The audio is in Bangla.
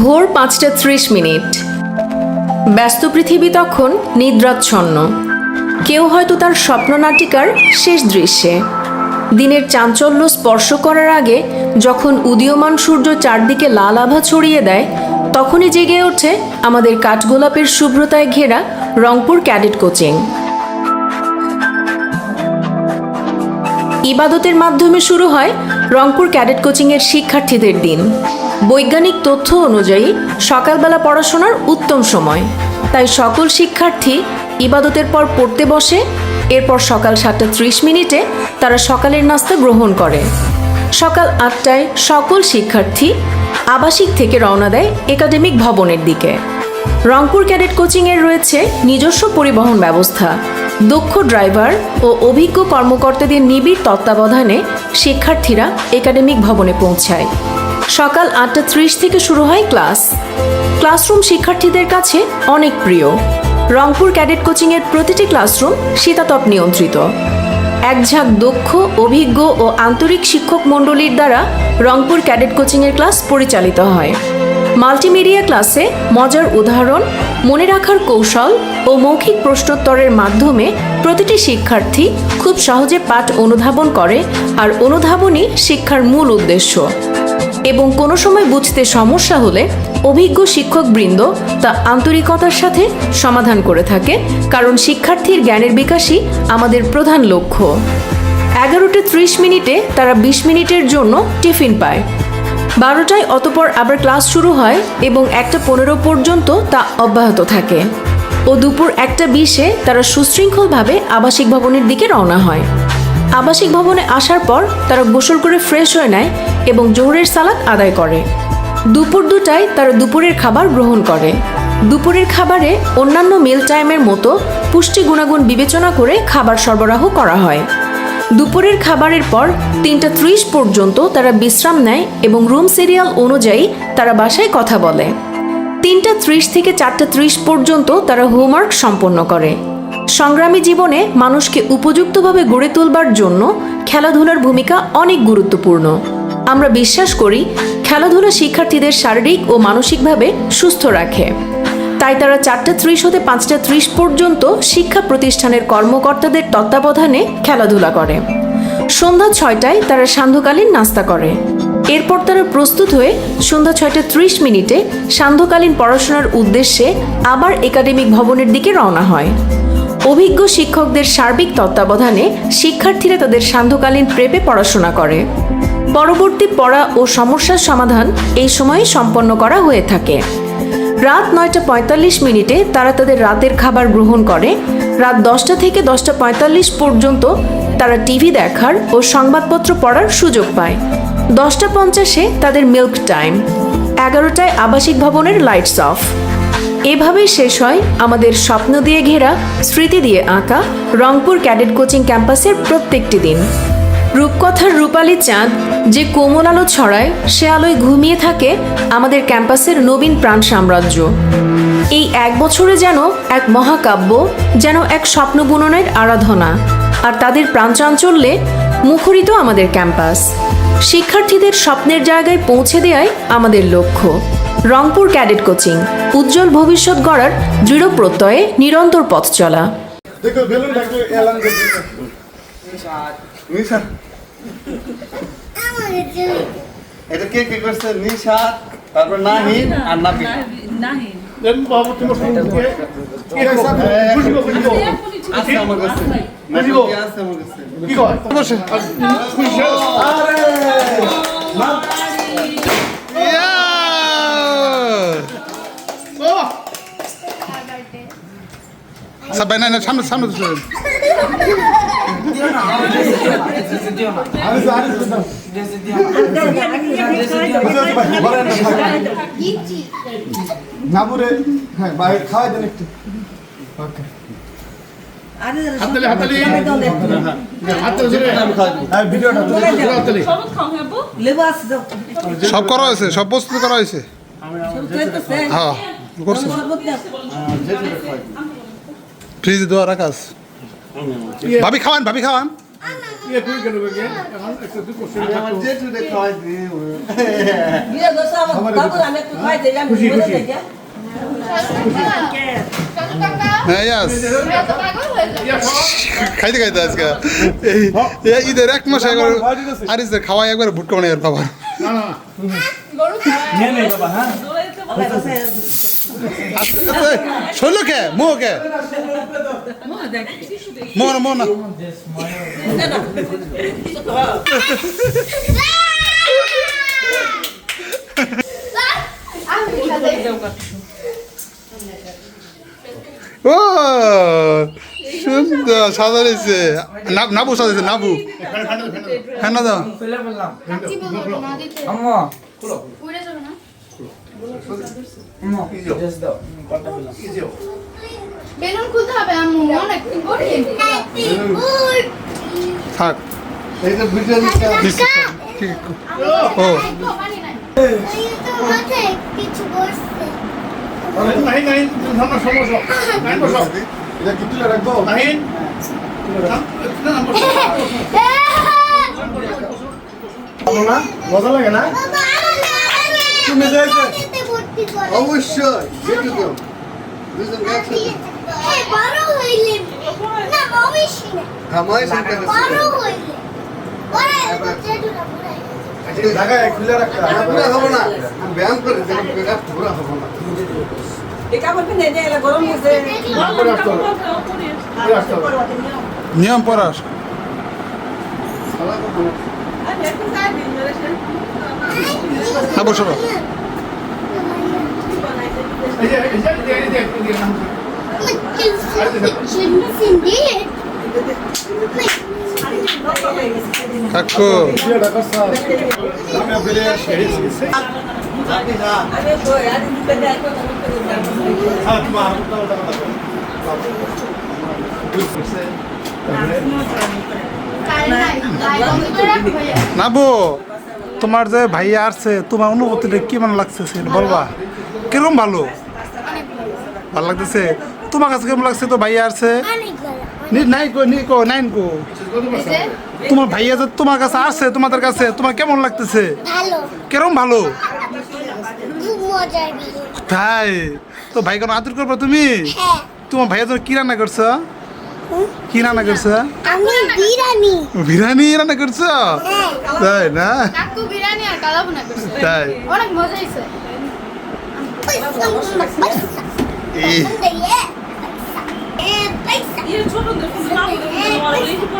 ভোর পাঁচটা ত্রিশ মিনিট। ব্যস্ত পৃথিবী তখন নিদ্রাচ্ছন্ন। কেউ হয়তো তার স্বপ্ননাটিকার শেষ দৃশ্যে। দিনের চাঞ্চল্য স্পর্শ করার আগে যখন উদীয়মান সূর্য চারদিকে লাল আভা ছড়িয়ে দেয়, তখনই জেগে ওঠে আমাদের কাঠগোলাপের শুভ্রতায় ঘেরা রংপুর ক্যাডেট কোচিং। ইবাদতের মাধ্যমে শুরু হয় রংপুর ক্যাডেট কোচিংয়ের শিক্ষার্থীদের দিন। বৈজ্ঞানিক তথ্য অনুযায়ী, সকালবেলা পড়াশোনার উত্তম সময়। তাই সকল শিক্ষার্থী ইবাদতের পর পড়তে বসে, এরপর সকাল সাতটা ত্রিশ মিনিটে তারা সকালের নাস্তা গ্রহণ করে। সকাল আটটায় সকল শিক্ষার্থী আবাসিক থেকে রওনা দেয় একাডেমিক ভবনের দিকে। রংপুর ক্যাডেট কোচিংয়ের রয়েছে নিজস্ব পরিবহন ব্যবস্থা। দক্ষ ড্রাইভার ও অভিজ্ঞ কর্মকর্তাদের নিবিড় তত্ত্বাবধানে শিক্ষার্থীরা একাডেমিক ভবনে পৌঁছায়। সকাল আটটা ত্রিশ থেকে শুরু হয় ক্লাস। ক্লাসরুম শিক্ষার্থীদের কাছে অনেক প্রিয়। রংপুর ক্যাডেট কোচিংয়ের প্রতিটি ক্লাসরুম শীতাতপ নিয়ন্ত্রিত। এক ঝাঁক দক্ষ, অভিজ্ঞ ও আন্তরিক শিক্ষক মণ্ডলীর দ্বারা রংপুর ক্যাডেট কোচিংয়ের ক্লাস পরিচালিত হয়। মাল্টিমিডিয়া ক্লাসে মজার উদাহরণ, মনে রাখার কৌশল ও মৌখিক প্রশ্নোত্তরের মাধ্যমে প্রতিটি শিক্ষার্থী খুব সহজে পাঠ অনুধাবন করে আর অনুধাবনই শিক্ষার মূল উদ্দেশ্য। এবং কোনো সময় বুঝতে সমস্যা হলে অভিজ্ঞ শিক্ষকবৃন্দ তা আন্তরিকতার সাথে সমাধান করে থাকে, কারণ শিক্ষার্থীর জ্ঞানের বিকাশই আমাদের প্রধান লক্ষ্য। এগারোটা ত্রিশ মিনিটে তারা বিশ মিনিটের জন্য টিফিন পায়। বারোটায় অতপর আবার ক্লাস শুরু হয় এবং একটা পনেরো পর্যন্ত তা অব্যাহত থাকে। ও দুপুর একটা বিশে তারা সুশৃঙ্খলভাবে আবাসিক ভবনের দিকে রওনা হয়। আবাসিক ভবনে আসার পর তারা গোসল করে ফ্রেশ হয়ে নেয় এবং জোহরের সালাদ আদায় করে। দুপুর দুটায় তারা দুপুরের খাবার গ্রহণ করে। দুপুরের খাবারে অন্যান্য মিল টাইমের মতো পুষ্টি গুণাগুণ বিবেচনা করে খাবার সরবরাহ করা হয়। দুপুরের খাবারের পর তিনটা ত্রিশ পর্যন্ত তারা বিশ্রাম নেয় এবং রুম সিরিয়াল অনুযায়ী তারা বাসায় কথা বলে। তিনটা ত্রিশ থেকে চারটা ত্রিশ পর্যন্ত তারা হোমওয়ার্ক সম্পন্ন করে। সংগ্রামী জীবনে মানুষকে উপযুক্তভাবে গড়ে তুলবার জন্য খেলাধুলার ভূমিকা অনেক গুরুত্বপূর্ণ। আমরা বিশ্বাস করি, খেলাধুলা শিক্ষার্থীদের শারীরিক ও মানসিকভাবে সুস্থ রাখে। তাই তারা চারটা ত্রিশ হতে পাঁচটা ত্রিশ পর্যন্ত শিক্ষা প্রতিষ্ঠানের কর্মকর্তাদের তত্ত্বাবধানে খেলাধুলা করে। সন্ধ্যা ছয়টায় তারা সান্ধ্যকালীন নাস্তা করে। এরপর তারা প্রস্তুত হয়ে সন্ধ্যা ছয়টা ত্রিশ মিনিটে সান্ধ্যকালীন পড়াশোনার উদ্দেশ্যে আবার একাডেমিক ভবনের দিকে রওনা হয়। অভিজ্ঞ শিক্ষকদের সার্বিক তত্ত্বাবধানে শিক্ষার্থীরা তাদের সান্ধ্যকালীন প্রেপে পড়াশোনা করে। পরবর্তী পড়া ও সমস্যার সমাধান এই সময়ে সম্পন্ন করা হয়ে থাকে। রাত নয়টা পঁয়তাল্লিশ মিনিটে তারা তাদের রাতের খাবার গ্রহণ করে। রাত দশটা থেকে দশটা পঁয়তাল্লিশ পর্যন্ত তারা টিভি দেখার ও সংবাদপত্র পড়ার সুযোগ পায়। দশটা পঞ্চাশে তাদের মিল্ক টাইম। এগারোটায় আবাসিক ভবনের লাইটস অফ। এভাবেই শেষ হয় আমাদের স্বপ্ন দিয়ে ঘেরা, স্মৃতি দিয়ে আঁকা রংপুর ক্যাডেট কোচিং ক্যাম্পাসের প্রত্যেকটি দিন। রূপকথার রূপালী চাঁদ যে কোমল আলো ছড়ায়, সে আলোয় ঘুমিয়ে থাকে আমাদের ক্যাম্পাসের নবীন প্রাণ সাম্রাজ্য। এই এক বছরে যেন এক মহাকাব্য, যেন এক স্বপ্ন বুননের আরাধনা, আর তাদের প্রাণচাঞ্চল্যে মুখরিত আমাদের ক্যাম্পাস। শিক্ষার্থীদের স্বপ্নের জায়গায় পৌঁছে দেওয়াই আমাদের লক্ষ্য। Rangpur cadet coaching. উজ্জ্বল ভবিষ্যৎ গড়ার দৃঢ় প্রত্যয়ে নিরন্তর পথ চলা। এটা কে কে করছে? নিশাদ তারপর নাহিন আর নাবিল নাহিন দেন বাবু তোমার সঙ্গে কি আমার কাছে? আমার কাছে। কয়? সবাই না না সামনে সামনে বসে নাবুরে হ্যাঁ খাওয়াই দেন একটু। ওকে। হাততালি হাততালি। হ্যাঁ হ্যাঁ সব করা হয়েছে সব প্রস্তুত করা হয়েছে? হ্যাঁ করছে। ফ্রিজে দেওয়া রাখা আছে। ভাবি খাওয়ান ভাবি খাওয়ান। হ্যাঁ খাইতে খাইতে আজকে। ঈদের এক মাস একবার আরিসের খাওয়াই একবার ভুট করে আর বাবা না না শৈল কে মো কে মো না। মো না ও সুন্দর সাদা রয়েছে না- নাবু সাজাইছে নাবু। হ্যাঁ না দাও বেলুন খুলতে হবে আম্মু অনেক কঠিন থাক। এইটা ভিডিও নিতে দিচ্ছি। ও। কিছু বসছে। নাই নাই ধর্ম সমস্যা নাই বসো এটা কি তুলে রাখব? নাই না বসো ভালো না? মজা লাগে না? তুমি যাইছে অবশ্যই জেঠু তো। দুজন গেছে। বড় হইলে না অবশ্যই না খামাই সরকার বড় হইলে ওরে খুলে রাখতে পুরা হব না। ব্যায়াম করে যেন পুরা হব না। নিয়ম পড়াস সালা কখনো আমি একটু খাই দিই মেরে সে না বসো এই যে এই যে এই যে এই যে এই যে সিন্দি কাকু আমি ফিরে নাবু তোমার যে ভাইয়া আসছে তোমার অনুভূতিটা কেমন লাগতেছে বলবা। কীরকম ভালো? ভালো লাগতেছে? তোমার কাছে কেমন লাগছে? তো ভাইয়া আসছে। অনেক ভালো নি- নাই কো নি কো নাইন কো। তোমার ভাইয়া যে তোমার কাছে আসছে তোমাদের কাছে তোমার কেমন লাগতেছে? কেরম ভালো? তাই? তো ভাই কোনো আদর করবে তুমি? হ্যাঁ। তোমার ভাইয়া তো কি রান্না করছ? কি রান্না করছ আমি বিরিয়ানি বিরিয়ানি রান্না করছ হ্যাঁ তাই না কাকু বিরিয়ানি আর কালা ভুনা করছে তাই অনেক মজা এই পয়সা